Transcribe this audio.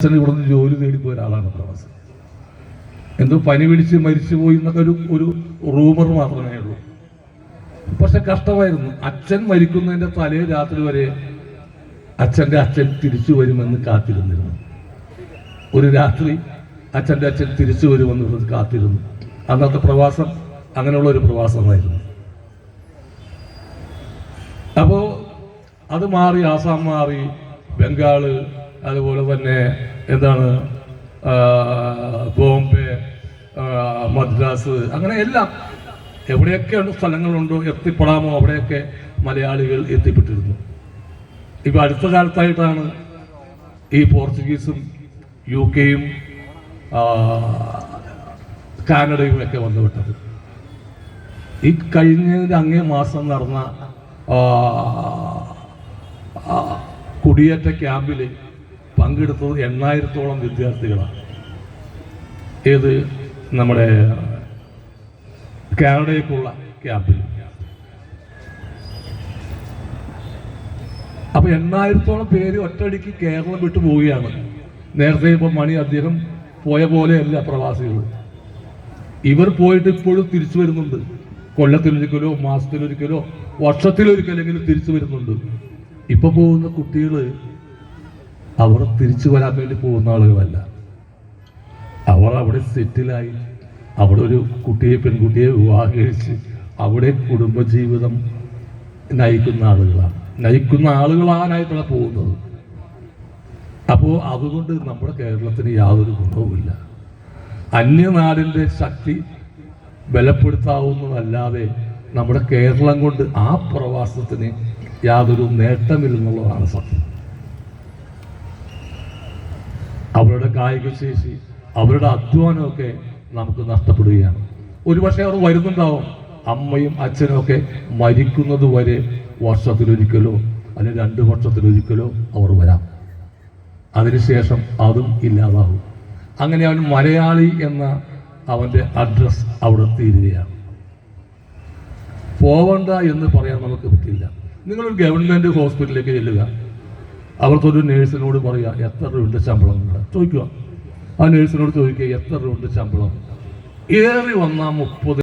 അച്ഛൻ ഇവിടുന്ന് ജോലി തേടിപ്പോയ ഒരാളാണ് പ്രവാസി. എന്തോ പനി പിടിച്ച് മരിച്ചു പോയി എന്നൊക്കെ ഒരു ഒരു റൂമർ മാത്രമേ ഉള്ളൂ. പക്ഷെ കഷ്ടമായിരുന്നു. അച്ഛൻ മരിക്കുന്നതിന്റെ തലേ രാത്രി വരെ അച്ഛന്റെ അച്ഛൻ തിരിച്ചു വരുമെന്ന് കാത്തിരുന്നിരുന്നു. ഒരു രാത്രി അച്ഛന്റെ അച്ഛൻ തിരിച്ചു വരുമെന്ന് കാത്തിരുന്നു. അന്നത്തെ പ്രവാസം അങ്ങനെയുള്ള ഒരു പ്രവാസമായിരുന്നു. അപ്പോൾ അത് മാറി ആസാം മാറി ബംഗാൾ അതുപോലെ തന്നെ എന്താണ് ബോംബെ മദ്രാസ് അങ്ങനെ എല്ലാം എവിടെയൊക്കെയാണ് സ്ഥലങ്ങളുണ്ടോ എത്തിപ്പെടാമോ അവിടെയൊക്കെ മലയാളികൾ എത്തിപ്പെട്ടിരുന്നു. ഇപ്പം അടുത്ത കാലത്തായിട്ടാണ് ഈ പോർച്ചുഗീസും യു കെയും കാനഡയും ഒക്കെ വന്നുവിട്ടത്. ഈ കഴിഞ്ഞതിന്റെ അങ്ങേ മാസം നടന്ന കുടിയേറ്റ ക്യാമ്പിൽ പങ്കെടുത്തത് എണ്ണായിരത്തോളം വിദ്യാർത്ഥികളാണ്. ഏത് നമ്മുടെ കാനഡയ്ക്കുള്ള ക്യാമ്പിൽ. അപ്പൊ എണ്ണായിരത്തോളം പേര് ഒറ്റയടിക്ക് കേരളം വിട്ടു പോവുകയാണ്. നേരത്തെ ഇപ്പൊ മണി അദ്ദേഹം പോയ പോലെയല്ല പ്രവാസികൾ. ഇവർ പോയിട്ട് ഇപ്പോഴും തിരിച്ചു വരുന്നുണ്ട്. കൊല്ലത്തിലൊരിക്കലോ മാസത്തിലൊരിക്കലോ വർഷത്തിലൊരിക്കലെങ്കിലും തിരിച്ചു വരുന്നുണ്ട്. ഇപ്പൊ പോകുന്ന കുട്ടികൾ അവർ തിരിച്ചു വരാൻ വേണ്ടി പോകുന്ന ആളുകളല്ല. അവർ അവിടെ സെറ്റിലായി. അവിടെ ഒരു കുട്ടിയെ പെൺകുട്ടിയെ വിവാഹം കഴിച്ച് അവിടെ കുടുംബജീവിതം നയിക്കുന്ന ആളുകളാണ്. നയിക്കുന്ന ആളുകളാനായിട്ടാണ് പോകുന്നത്. അപ്പോൾ അതുകൊണ്ട് നമ്മുടെ കേരളത്തിന് യാതൊരു ഗുണവുമില്ല. അന്യനാടിന്റെ ശക്തി ബലപ്പെടുത്താവുന്നതല്ലാതെ നമ്മുടെ കേരളം കൊണ്ട് ആ പ്രവാസത്തിന് യാതൊരു നേട്ടമില്ലെന്നുള്ളതാണ് സത്യം. അവരുടെ കായികശേഷി അവരുടെ അധ്വാനമൊക്കെ നമുക്ക് നഷ്ടപ്പെടുകയാണ്. ഒരുപക്ഷെ അവർ വരുന്നുണ്ടാവും. അമ്മയും അച്ഛനും ഒക്കെ മരിക്കുന്നത് വരെ വർഷത്തിലൊരിക്കലോ അല്ലെങ്കിൽ രണ്ട് വർഷത്തിലൊരിക്കലോ അവർ വരാം. അതിനുശേഷം അതും ഇല്ലാതാവും. അങ്ങനെ അവൻ മലയാളി എന്ന അവന്റെ അഡ്രസ് അവിടെ തീരുകയാണ്. പോവണ്ട എന്ന് പറയാൻ നമുക്ക് പറ്റില്ല. നിങ്ങളൊരു ഗവൺമെന്റ് ഹോസ്പിറ്റലിലേക്ക് ചെല്ലുക. അവർക്കൊരു നേഴ്സിനോട് പറയുക എത്ര രൂപയുടെ ശമ്പളം ചോദിക്കുക ആ നേഴ്സിനോട് ചോദിക്കുക എത്ര രൂപയുടെ ശമ്പളം? ഏറി വന്നാൽ മുപ്പത്